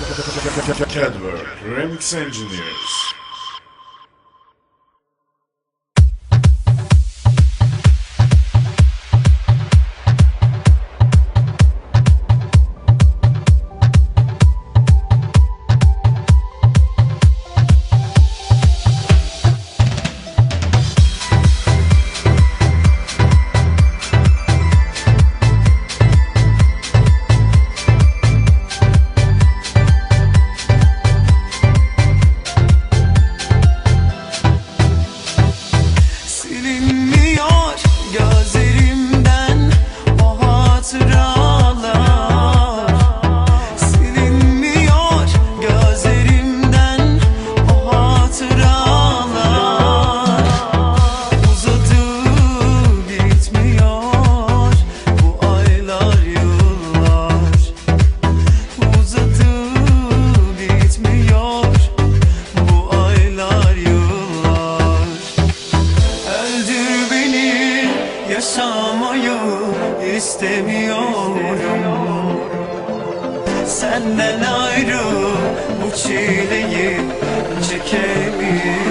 Cadwell, Remix Engineers. istemiyorum. Senden ayrı bu çileyi çekemiyorum.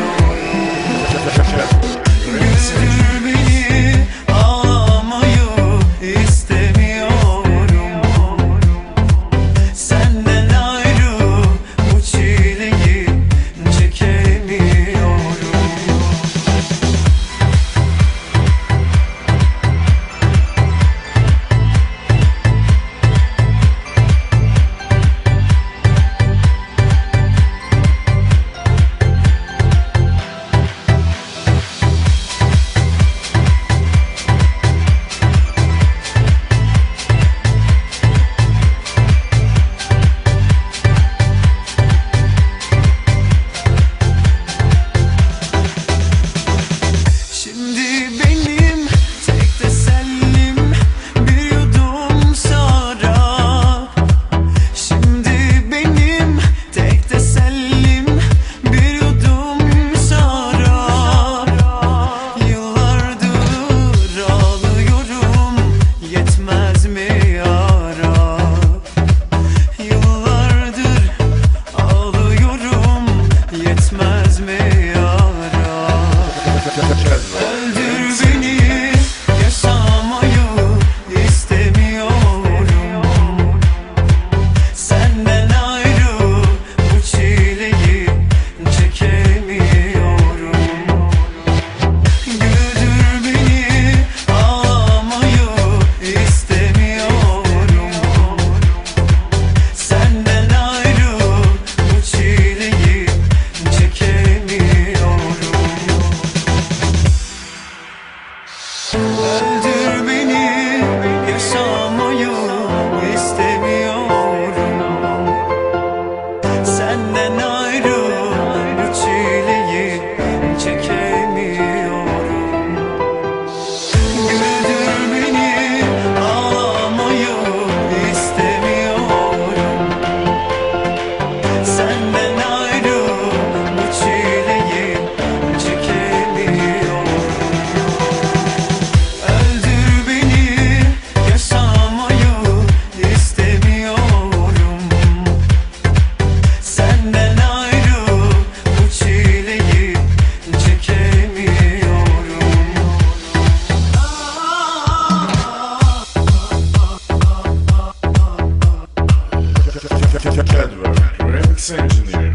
engineer.